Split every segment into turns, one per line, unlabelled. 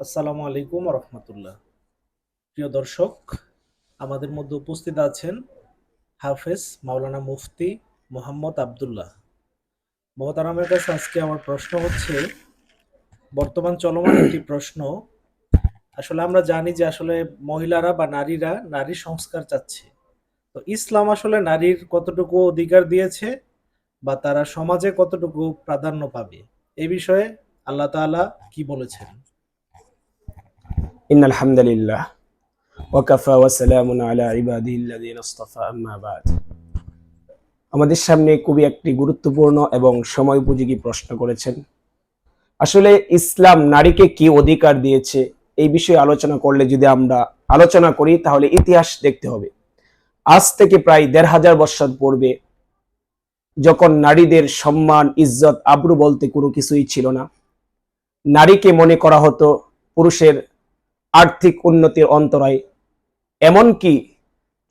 আসসালামু আলাইকুম রহমতুল্লাহ। প্রিয় দর্শক, আমাদের মধ্যে উপস্থিত আছেন হাফেজ মাওলানা মুফতি মোহাম্মদ আবদুল্লাহ। মহতারামের কাছে আজকে আমার প্রশ্ন হচ্ছে, বর্তমান চলমান একটি প্রশ্ন, আসলে আমরা জানি যে আসলে মহিলারা বা নারীরা নারী সংস্কার চাচ্ছে। তো ইসলাম আসলে নারীর কতটুকু অধিকার দিয়েছে বা তারা সমাজে কতটুকু প্রাধান্য পাবে? এ বিষয়ে আল্লাহ তাআলা কি বলেছেন?
إن الحمد لله وكفى وسلام على عباده الذين اصطفى أما بعد আমাদের সামনে খুবই একটি গুরুত্বপূর্ণ এবং সময় উপযোগী প্রশ্ন করেছেন আসলে ইসলাম নারীকে কি অধিকার দিয়েছে এই বিষয়ে আলোচনা করলে যদি আমরা আলোচনা করি তাহলে ইতিহাস দেখতে হবে আজ থেকে প্রায় দেড় হাজার বছর পূর্বে যখন নারীদের সম্মান ইজ্জত আব্রু বলতে কোনো কিছুই ছিল না নারীকে মনে করা হতো পুরুষের আর্থিক উন্নতির অন্তরায়। এমনকি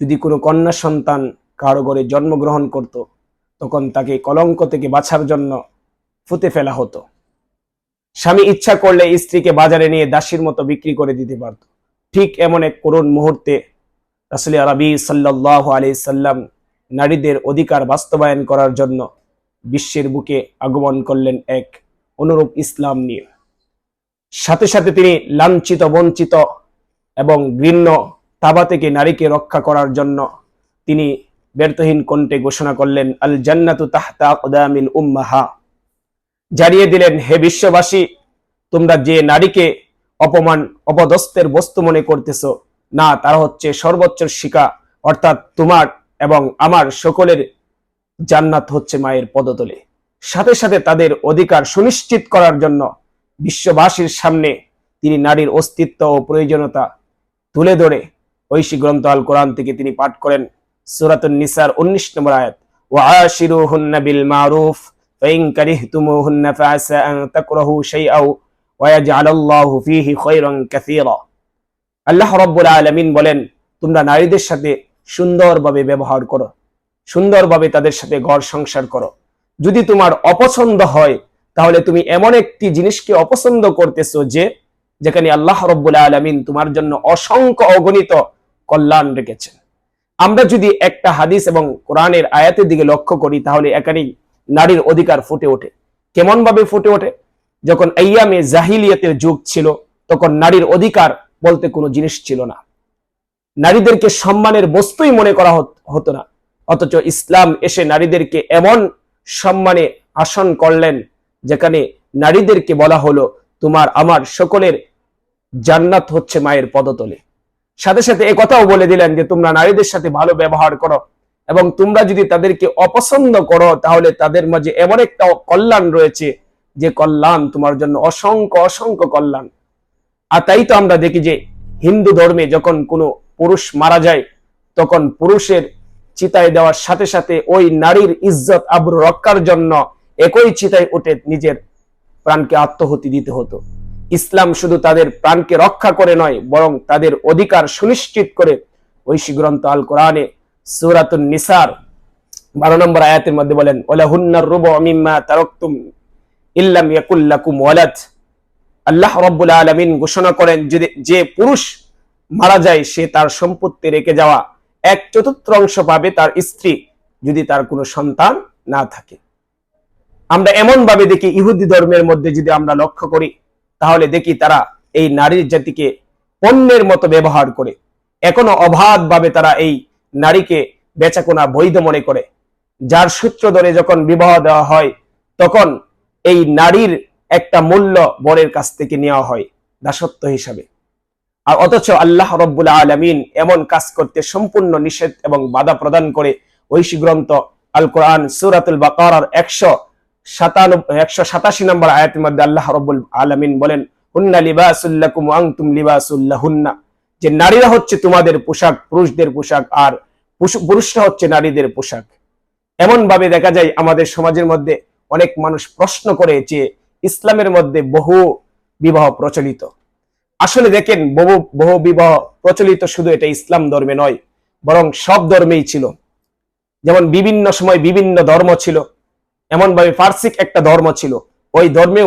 যদি কোনো কন্যা সন্তান কারও ঘরে জন্মগ্রহণ করত, তখন তাকে কলঙ্ক থেকে বাঁচার জন্য ফুতে ফেলা হতো। স্বামী ইচ্ছা করলে স্ত্রীকে বাজারে নিয়ে দাসীর মতো বিক্রি করে দিতে পারত। ঠিক এমন এক করুণ মুহূর্তে রাসুল আরবি সাল্লাহ আলি সাল্লাম নারীদের অধিকার বাস্তবায়ন করার জন্য বিশ্বের বুকে আগমন করলেন এক অনুরূপ ইসলাম নিয়ে। সাথে সাথে তিনি লাঞ্ছিত, বঞ্চিত এবং ঘৃণ্য তাবা থেকে নারীকে রক্ষা করার জন্য তিনি ব্যর্থহীন কণ্ঠে ঘোষণা করলেন আল জান্নাতু তাহতা কদামিল উম্মাহা। জানিয়ে দিলেন, হে বিশ্ববাসী, তোমরা যে নারীকে অপমান, অপদস্থের বস্তু মনে করতেছ, না, তারা হচ্ছে সর্বোচ্চ শিকা, অর্থাৎ তোমার এবং আমার সকলের জান্নাত হচ্ছে মায়ের পদতলে। সাথে সাথে তাদের অধিকার সুনিশ্চিত করার জন্য বিশ্ববাসীর সামনে তিনি নারীর অস্তিত্ব ও প্রয়োজনীয়তা তুলে ধরে ঐশী গ্রন্থ আল কোরআন থেকে তিনি পাঠ করেন সুরাতুন নিসার উনিশ নম্বর আয়াত বলেন, তোমরা নারীদের সাথে সুন্দরভাবে ব্যবহার করো, সুন্দরভাবে তাদের সাথে ঘর সংসার করো। যদি তোমার অপছন্দ হয় তাহলে তুমি এমন একটি জিনিসকে অপছন্দ করতেছো যে যেখানে আল্লাহ রব্বুল আলমিন তোমার জন্য অসংখ্য অগণিত কল্যাণ রেখেছেন। আমরা যদি একটা হাদিস এবং কোরআনের আয়াতের দিকে লক্ষ্য করি, তাহলে এখানেই নারীর অধিকার ফুটে ওঠে। কেমন ভাবে ফুটে ওঠে? যখন আইয়ামে জাহিলিয়াতের যুগ ছিল, তখন নারীর অধিকার বলতে কোনো জিনিস ছিল না। নারীদেরকে সম্মানের বস্তুই মনে করা হতো না। অথচ ইসলাম এসে নারীদেরকে এমন সম্মানে আসন করলেন যেখানে নারীদেরকে বলা হলো, তোমার, আমার সকলের জান্নাত হচ্ছে মায়ের পদতলে। সাথে সাথে এ কথাও বলে দিলেন যে, তোমরা নারীদের সাথে ভালো ব্যবহার করো এবং তোমরা যদি তাদেরকে অপছন্দ করো, তাহলে তাদের মাঝে এমন একটা কল্যাণ রয়েছে যে, কল্যাণ তোমার জন্য অসংখ্য অসংখ্য কল্যাণ। আর তাই তো আমরা দেখি যে, হিন্দু ধর্মে যখন কোনো পুরুষ মারা যায়, তখন পুরুষের চিতায় দেওয়ার সাথে সাথে ওই নারীর ইজ্জত, আব্রু রক্ষার জন্য একই চিতায় উঠে নিজের প্রাণকে আত্মহতি দিতে হতো। ইসলাম শুধু তাদের প্রাণকে রক্ষা করে নয়, বরং তাদের অধিকার সুনিশ্চিত করে ঐশী গ্রন্থ আল কোরআনে সুরাতুন নিসার বারো নম্বর আয়াতের মধ্যে বলেন ওলা হুন্নার রুব মিম্মা তারকতুম ইল্লাম ইয়াকুল্লাকুম ওয়ালাদ। আল্লাহ রব্বুল আলমিন ঘোষণা করেন, যদি যে পুরুষ মারা যায়, সে তার সম্পত্তি রেখে যাওয়া এক চতুর্থ অংশ পাবে, তার স্ত্রী যদি তার কোনো সন্তান না থাকে। আমরা এমন ভাবে দেখি ইহুদি ধর্মের মধ্যে যদি আমরা লক্ষ্য করি, তাহলে দেখি তারা এই নারীর জাতিকে পণ্যের মতো ব্যবহার করে। এখনও অবাধ ভাবে তারা এই নারীকে বেচাকোনা বৈধ মনে করে। যার সূত্র ধরে যখন বিবাহ দেওয়া হয়, তখন এই নারীর একটা মূল্য বরের কাছ থেকে নেওয়া হয়, দাসত্ব হিসাবে। আর অথচ আল্লাহ রব্বুল আলমিন এমন কাজ করতে সম্পূর্ণ নিষেধ এবং বাধা প্রদান করে। ঐশী গ্রন্থ আল কোরআন সুরাতুল বাকার একশো একশো নম্বর আয়াতের মধ্যে আল্লাহ রব্বুল আলমিন বলেন, হুন্না লিবাসুল্লাকুম আংতুম লিবাসুল্লাহ যে নারীরা হচ্ছে তোমাদের পোশাক, পুরুষদের পোশাক, আর পুরুষরা হচ্ছে নারীদের পোশাক। এমন ভাবে দেখা যায় আমাদের সমাজের মধ্যে অনেক মানুষ প্রশ্ন করে যে ইসলামের মধ্যে বহু বিবাহ প্রচলিত। আসলে দেখেন, বহু বহু বিবাহ প্রচলিত শুধু এটা ইসলাম ধর্মে নয়, বরং সব ধর্মেই ছিল। যেমন বিভিন্ন সময় বিভিন্ন ধর্ম ছিল এমন ভাবে ফার্সিক একটা ধর্ম ছিল। ওই ধর্মে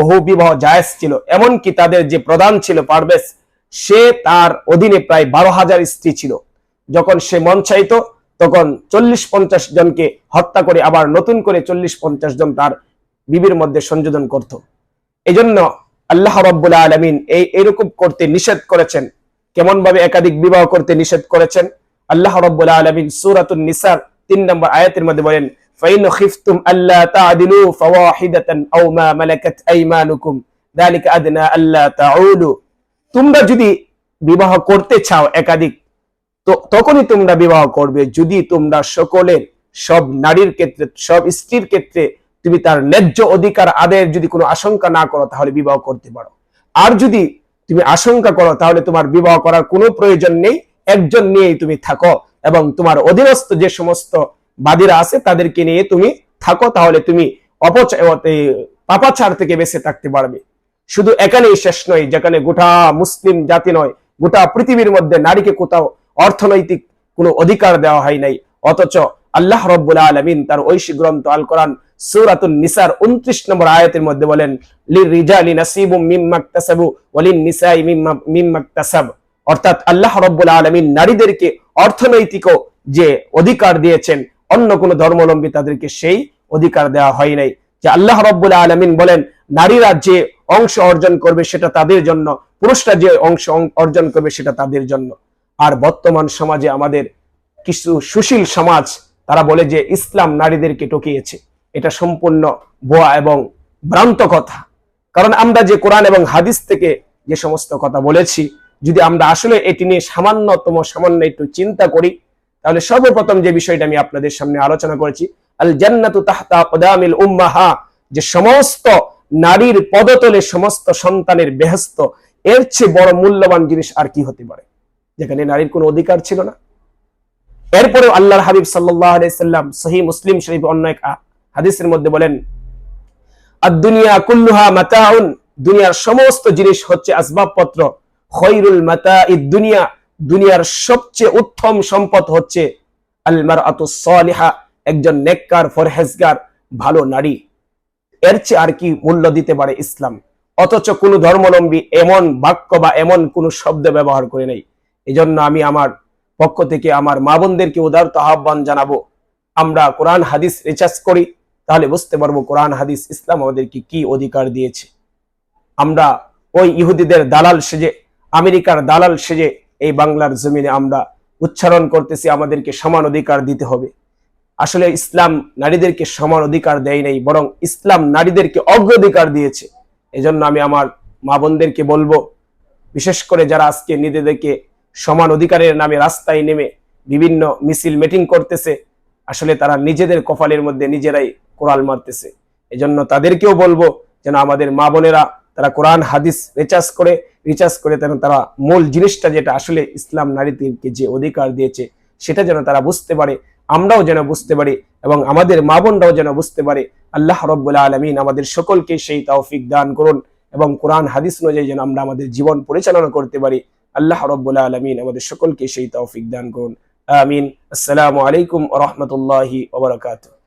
বহু বিবাহ জায়েজ ছিল। এমনকি তাদের যে প্রধান ছিল পারভেজ, সে তার অধীনে প্রায় বারো হাজার স্ত্রী ছিল। যখন সে মন চাইতো তখন চল্লিশ পঞ্চাশ জনকে হত্যা করে আবার নতুন করে চল্লিশ পঞ্চাশ জন তার বিবির মধ্যে সংযোজন করত। এজন্য আল্লাহ রব্বুল আলমিন এই, এরকম করতে নিষেধ করেছেন। কেমন ভাবে একাধিক বিবাহ করতে নিষেধ করেছেন? আল্লাহ রব্বুল আলমিন সুরাতুন নিসার তিন নম্বর আয়াতের মধ্যে বলেন فإن خفتم ألا تعدلوا فواحدة أو ما ملكت أيمانكم ذلك أدنى ألا تعولوا তোমরা যদি বিবাহ করতে চাও একাধিক তো তখনই তোমরা বিবাহ করবে যদি তোমরা সকলের সব নারীর ক্ষেত্রে সব স্ত্রীর ক্ষেত্রে তুমি তার ন্যায্য অধিকার আদায়ের যদি কোনো আশঙ্কা না করো তাহলে বিবাহ করতে পারো আর যদি তুমি আশঙ্কা করো তাহলে তোমার বিবাহ করার কোনো প্রয়োজন নেই একজন নিয়েই তুমি থাকো এবং তোমার অধীনস্থ যে সমস্ত বাদীরা আছে, তাদেরকে নিয়ে তুমি থাকো, তাহলে তুমি অপচয় পাপাচার থেকে বেঁচে থাকতে পারবে। শুধু এখানেই শেষ নয়, যেখানে গোটা মুসলিম জাতি নয়, গোটা পৃথিবীর মধ্যে নারীকে কোথাও অর্থনৈতিক কোনো অধিকার দেওয়া হয় নাই। অথচ আল্লাহ রব্বুল আলমিন তার ঐশী গ্রন্থ আল কোরআন নিসার 29 নম্বর আয়াতের মধ্যে বলেন অর্থাৎ আল্লাহ রব্বুল আলমিন নারীদেরকে অর্থনৈতিক যে অধিকার দিয়েছেন অন্য কোন ধর্মাবলম্বী তাদেরকে সেই অধিকার দেওয়া হয় নাই। যে আল্লাহ রব্বুল আলমিন বলেন, নারীরা যে অংশ অর্জন করবে সেটা তাদের জন্য, পুরুষরা যে অংশ অর্জন করবে সেটা তাদের জন্য। আর বর্তমান সমাজে আমাদের কিছু সুশীল সমাজ, তারা বলে যে ইসলাম নারীদেরকে টকিয়েছে এটা সম্পূর্ণ বোয়া এবং ভ্রান্ত কথা। কারণ আমরা যে কোরআন এবং হাদিস থেকে যে সমস্ত কথা বলেছি, যদি আমরা আসলে এটি নিয়ে সামান্যতম সামান্য একটু চিন্তা করি তাহলে সর্বপ্রথম যে বিষয়টা আমি আপনাদের সামনে আলোচনা করেছি আল জান্নাতু তাহতা কদামিল উম্মাহা, যে সমস্ত নারীর পদতলে সমস্ত সন্তানের বেহস্ত এর চেয়ে বড় মূল্যবান জিনিস আর কি হতে পারে? যেখানে নারীর কোনো অধিকার ছিল না। এরপরেও আল্লাহর হাবিব সাল্লাহ সাল্লাম সহি মুসলিম শরীফ অন্য এক হাদিসের মধ্যে বলেন আর দুনিয়া কুল্লুহা মাতাউন দুনিয়ার সমস্ত জিনিস হচ্ছে আসবাবপত্র। খৈরুল মাতা দুনিয়া দুনিয়ার সবচেয়ে উত্তম সম্পদ হচ্ছে আলমার সলিহা, একজন নেককার, ফরহেজগার, ভালো নারী। এর চেয়ে আর কি মূল্য দিতে পারে ইসলাম। অথচ কোন ধর্মাবলম্বী এমন বাক্য বা এমন কোন শব্দ ব্যবহার করে নাই। এজন্য আমি আমার পক্ষ থেকে আমার মা বোনদেরকে উদারত আহ্বান জানাব, আমরা কোরআন, হাদিস রিচার্জ করি, তাহলে বুঝতে পারব কোরআন, হাদিস, ইসলাম আমাদেরকে কি অধিকার দিয়েছে। আমরা ওই ইহুদিদের দালাল সেজে, আমেরিকার দালাল সেজে এই বাংলার জমিনে আমরা উচ্চারণ করতেছি, আমাদেরকে সমান অধিকার দিতে হবে। আসলে ইসলাম নারীদেরকে সমান অধিকার দেয় নাই, বরং ইসলাম নারীদেরকে অগ্রাধিকার দিয়েছে। এজন্য আমি আমার মা বোনদেরকে বলব, বিশেষ করে যারা আজকে নিজেদেরকে সমান অধিকারের নামে রাস্তায় নেমে বিভিন্ন মিছিল, মিটিং করতেছে, আসলে তারা নিজেদের কপালের মধ্যে নিজেরাই কোরআল মারতেছে। এজন্য তাদেরকেও বলব, যেন আমাদের মা বোনেরা তারা কোরআন, হাদিস রিচার্জ করে রিচার্জ করে যেন তারা মূল জিনিসটা যেটা আসলে ইসলাম নারীদেরকে যে অধিকার দিয়েছে, সেটা যেন তারা বুঝতে পারে, আমরাও যেন বুঝতে পারি এবং আমাদের মা বোনরাও যেন বুঝতে পারে। আল্লাহ রব্বুল্লাহ আলমিন আমাদের সকলকে সেই তৌফিক দান করুন এবং কোরআন, হাদিস অনুযায়ী যেন আমরা আমাদের জীবন পরিচালনা করতে পারি। আল্লাহ রব্বুল্লাহ আলমিন আমাদের সকলকে সেই তৌফিক দান করুন। আমিন। আসসালামু আলাইকুম রহমতুল্লাহি ওবরাকাতুহ